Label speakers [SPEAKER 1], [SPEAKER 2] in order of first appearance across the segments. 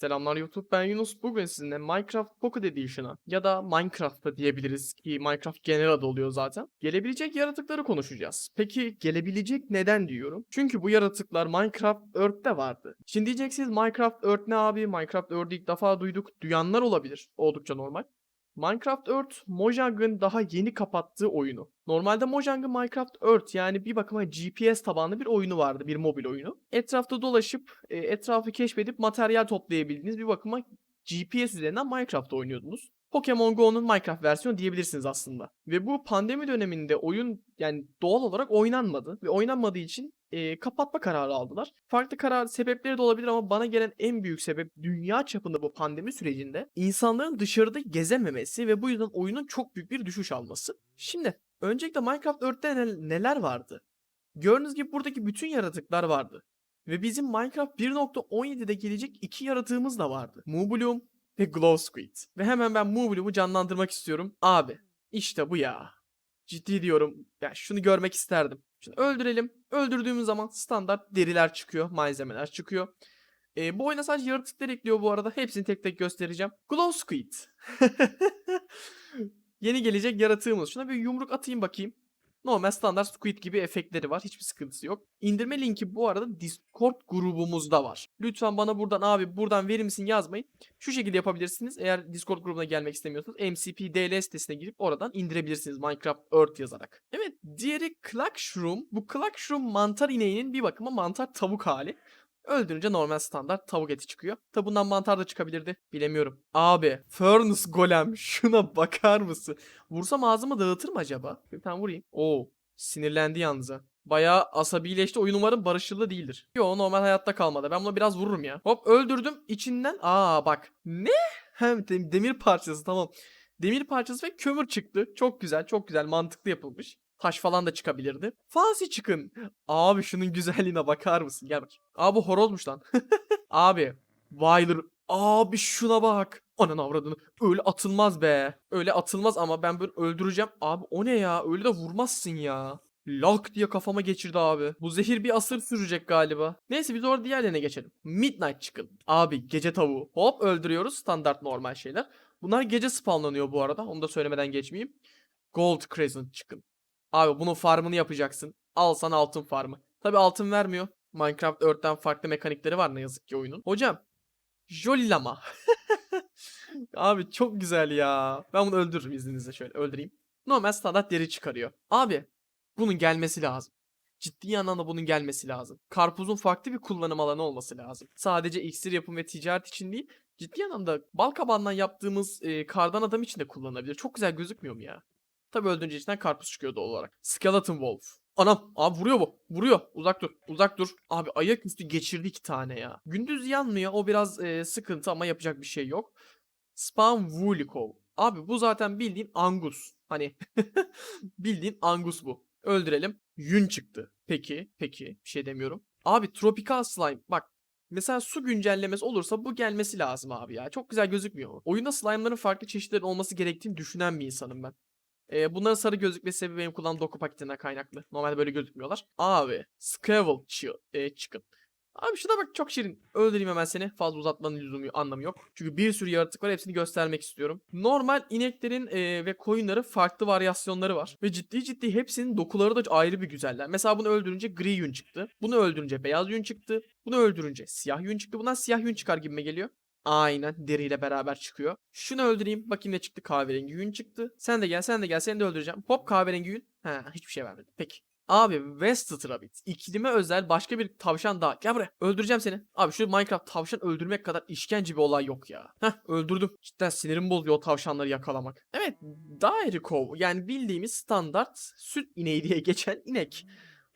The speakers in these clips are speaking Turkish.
[SPEAKER 1] Selamlar YouTube ben Yunus. Bugün sizinle Minecraft Pocket Edition'a ya da Minecraft'ta diyebiliriz ki Minecraft genel adı oluyor zaten. Gelebilecek yaratıkları konuşacağız. Peki gelebilecek neden diyorum? Çünkü bu yaratıklar Minecraft Earth'te vardı. Şimdi diyeceksiniz Minecraft Earth ne abi? Minecraft Earth'ü ilk defa duyduk. Duyanlar olabilir. Oldukça normal. Minecraft Earth, Mojang'ın daha yeni kapattığı oyunu. Normalde Mojang'ın Minecraft Earth yani bir bakıma GPS tabanlı bir oyunu vardı, bir mobil oyunu. Etrafta dolaşıp, e, etrafı keşfedip materyal toplayabildiğiniz bir bakıma GPS üzerinden Minecraft oynuyordunuz. Pokemon Go'nun Minecraft versiyonu diyebilirsiniz aslında. Ve bu pandemi döneminde oyun yani doğal olarak oynanmadı. Ve oynanmadığı için e, kapatma kararı aldılar. Farklı karar sebepleri de olabilir ama bana gelen en büyük sebep dünya çapında bu pandemi sürecinde insanların dışarıda gezememesi ve bu yüzden oyunun çok büyük bir düşüş alması. Şimdi öncelikle Minecraft Earth'te ne- neler vardı? Gördüğünüz gibi buradaki bütün yaratıklar vardı. Ve bizim Minecraft 1.17'de gelecek iki yaratığımız da vardı. Moobloom ve Glow Squid. Ve hemen ben Moobloom'u canlandırmak istiyorum. Abi işte bu ya. Ciddi diyorum. Ya şunu görmek isterdim. Şimdi öldürelim. Öldürdüğümüz zaman standart deriler çıkıyor, malzemeler çıkıyor. Ee, bu oyuna sadece yaratıklar ekliyor bu arada. Hepsini tek tek göstereceğim. Glow Squid. Yeni gelecek yaratığımız. Şuna bir yumruk atayım bakayım. Normal standart Squid gibi efektleri var. Hiçbir sıkıntısı yok. İndirme linki bu arada Discord grubumuzda var. Lütfen bana buradan abi buradan verir misin yazmayın. Şu şekilde yapabilirsiniz. Eğer Discord grubuna gelmek istemiyorsanız MCP DL sitesine girip oradan indirebilirsiniz Minecraft Earth yazarak. Evet diğeri Cluck Shroom. Bu Cluck Shroom mantar ineğinin bir bakıma mantar tavuk hali. Öldürünce normal standart tavuk eti çıkıyor. Tabi bundan mantar da çıkabilirdi. Bilemiyorum. Abi Furnace Golem şuna bakar mısın? Vursam ağzımı dağıtır mı acaba? Bir tane vurayım. Oo sinirlendi yalnız ha. Bayağı asabileşti. Oyun umarım barışçılı değildir. Yo normal hayatta kalmadı. Ben bunu biraz vururum ya. Hop öldürdüm. İçinden aa bak. Ne? Hem de- demir parçası tamam. Demir parçası ve kömür çıktı. Çok güzel, çok güzel, mantıklı yapılmış. Taş falan da çıkabilirdi. Fancy çıkın. Abi şunun güzelliğine bakar mısın? Gel bak. Abi horozmuş lan. Abi. Wyler. Abi şuna bak. Ananı avradını. Öyle atılmaz be. Öyle atılmaz ama ben böyle öldüreceğim. Abi o ne ya? Öyle de vurmazsın ya. Lak diye kafama geçirdi abi. Bu zehir bir asır sürecek galiba. Neyse biz orada diğerlerine geçelim. Midnight Chicken. Abi gece tavuğu. Hop öldürüyoruz. Standart normal şeyler. Bunlar gece spawnlanıyor bu arada. Onu da söylemeden geçmeyeyim. Gold Crescent Chicken. Abi bunun farmını yapacaksın. Al sana altın farmı. Tabi altın vermiyor. Minecraft Earth'ten farklı mekanikleri var ne yazık ki oyunun. Hocam. Jolly Lama. Abi çok güzel ya. Ben bunu öldürürüm izninizle şöyle öldüreyim. Normal standart deri çıkarıyor. Abi bunun gelmesi lazım. Ciddi anlamda bunun gelmesi lazım. Karpuzun farklı bir kullanım alanı olması lazım. Sadece iksir yapım ve ticaret için değil, ciddi anlamda bal kabağından yaptığımız e, kardan adam için de kullanılabilir. Çok güzel gözükmüyor mu ya? Tabi öldürünce içinden karpuz çıkıyor doğal olarak. Skeleton Wolf. Anam abi vuruyor bu. Vuruyor. Uzak dur. Uzak dur. Abi ayaküstü geçirdi iki tane ya. Gündüz yanmıyor. O biraz e, sıkıntı ama yapacak bir şey yok. Spawn Wulikov. Abi bu zaten bildiğin Angus. Hani bildiğin Angus bu. Öldürelim. Yün çıktı. Peki. Peki. Bir şey demiyorum. Abi Tropical Slime. Bak Mesela su güncellemesi olursa bu gelmesi lazım abi ya. Çok güzel gözükmüyor? Oyunda slime'ların farklı çeşitlerin olması gerektiğini düşünen bir insanım ben. Ee, bunların sarı gözükmesi sebebi benim kullandığım doku paketinden kaynaklı. Normalde böyle gözükmüyorlar. Abi, Scavel e, Chicken. Abi şuna bak çok şirin. Öldüreyim hemen seni. Fazla uzatmanın lüzumu anlamı yok. Çünkü bir sürü yaratık var hepsini göstermek istiyorum. Normal ineklerin e, ve koyunların farklı varyasyonları var. Ve ciddi ciddi hepsinin dokuları da ayrı bir güzeller. Mesela bunu öldürünce gri yün çıktı. Bunu öldürünce beyaz yün çıktı. Bunu öldürünce siyah yün çıktı. Bundan siyah yün çıkar gibime geliyor. Aynen deriyle beraber çıkıyor. Şunu öldüreyim. Bakayım ne çıktı. Kahverengi yün çıktı. Sen de gel sen de gel seni de öldüreceğim. Hop kahverengi yün. Ha hiçbir şey vermedi. Peki. Abi Wested Rabbit. İklime özel başka bir tavşan daha. Gel buraya. Öldüreceğim seni. Abi şu Minecraft tavşan öldürmek kadar işkence bir olay yok ya. Heh öldürdüm. Cidden sinirim bozuyor o tavşanları yakalamak. Evet. Dairy Cow. Yani bildiğimiz standart süt ineği diye geçen inek.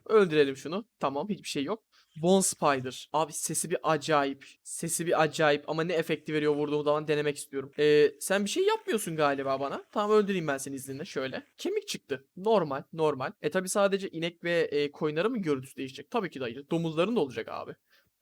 [SPEAKER 1] Öldürelim şunu. Tamam hiçbir şey yok. Bone Spider. Abi sesi bir acayip. Sesi bir acayip ama ne efekti veriyor vurduğu zaman denemek istiyorum. Ee, sen bir şey yapmıyorsun galiba bana. Tamam öldüreyim ben seni izninle şöyle. Kemik çıktı. Normal normal. E tabi sadece inek ve e, koyunların mı görüntüsü değişecek? Tabii ki de hayır. Domuzların da olacak abi.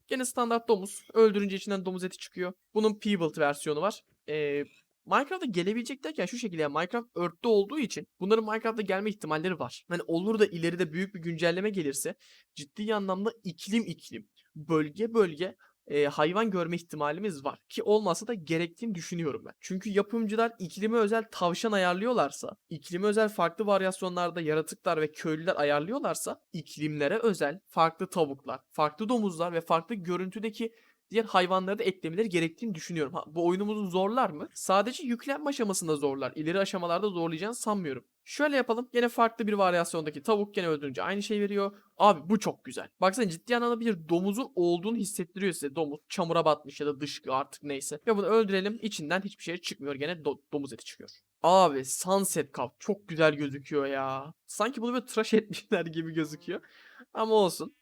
[SPEAKER 1] Gene standart domuz. Öldürünce içinden domuz eti çıkıyor. Bunun Peebled versiyonu var. Ee, Minecraft'a gelebilecek derken şu şekilde yani Minecraft Earth'te olduğu için bunların Minecraft'a gelme ihtimalleri var. Hani olur da ileride büyük bir güncelleme gelirse ciddi anlamda iklim iklim, bölge bölge e, hayvan görme ihtimalimiz var. Ki olmasa da gerektiğini düşünüyorum ben. Çünkü yapımcılar iklime özel tavşan ayarlıyorlarsa, iklime özel farklı varyasyonlarda yaratıklar ve köylüler ayarlıyorlarsa, iklimlere özel farklı tavuklar, farklı domuzlar ve farklı görüntüdeki diğer hayvanları da eklemeleri gerektiğini düşünüyorum. Ha, bu oyunumuzu zorlar mı? Sadece yüklenme aşamasında zorlar. İleri aşamalarda zorlayacağını sanmıyorum. Şöyle yapalım. Gene farklı bir varyasyondaki tavuk gene öldürünce aynı şey veriyor. Abi bu çok güzel. Baksana ciddi anlamda bir domuzun olduğunu hissettiriyor size. Domuz çamura batmış ya da dışkı artık neyse. Ve bunu öldürelim. İçinden hiçbir şey çıkmıyor. Gene do- domuz eti çıkıyor. Abi Sunset Cup çok güzel gözüküyor ya. Sanki bunu böyle tıraş etmişler gibi gözüküyor. Ama olsun.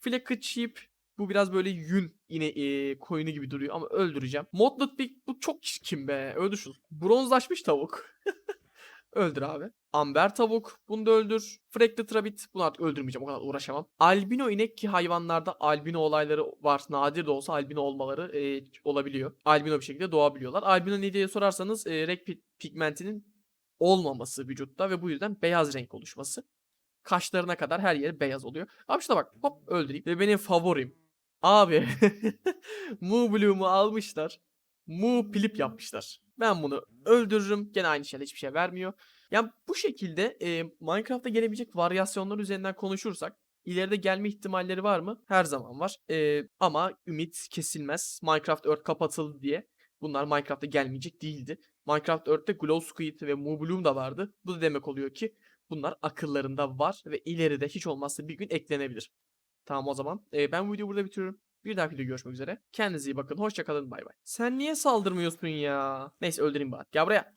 [SPEAKER 1] Flecked Sheep bu biraz böyle yün yine e, koyunu gibi duruyor ama öldüreceğim. Motled Pig bu çok çirkin be. Öldür şunu. Bronzlaşmış tavuk. Öldür abi. Amber tavuk. Bunu da öldür. Fracked Rabbit. Bunu artık öldürmeyeceğim. O kadar uğraşamam. Albino inek ki hayvanlarda albino olayları var. Nadir de olsa albino olmaları e, olabiliyor. Albino bir şekilde doğabiliyorlar. Albino ne diye sorarsanız e, renk pi- pigmentinin olmaması vücutta ve bu yüzden beyaz renk oluşması. Kaşlarına kadar her yeri beyaz oluyor. Abi şuna bak. Hop öldüreyim. Ve benim favorim. Abi. Mu Bloom'u almışlar. Mu Plip yapmışlar. Ben bunu öldürürüm. Gene aynı şeyler hiçbir şey vermiyor. Yani bu şekilde e, Minecraft'ta gelebilecek varyasyonlar üzerinden konuşursak ileride gelme ihtimalleri var mı? Her zaman var. E, ama ümit kesilmez. Minecraft Earth kapatıldı diye. Bunlar Minecraft'ta gelmeyecek değildi. Minecraft Earth'te Glow Squid ve Mu Bloom da vardı. Bu da demek oluyor ki bunlar akıllarında var ve ileride hiç olmazsa bir gün eklenebilir. Tamam o zaman. E, ben bu videoyu burada bitiriyorum. Bir dahaki videoda görüşmek üzere. Kendinize iyi bakın. Hoşçakalın. Bay bay. Sen niye saldırmıyorsun ya? Neyse öldüreyim bari. Gel buraya.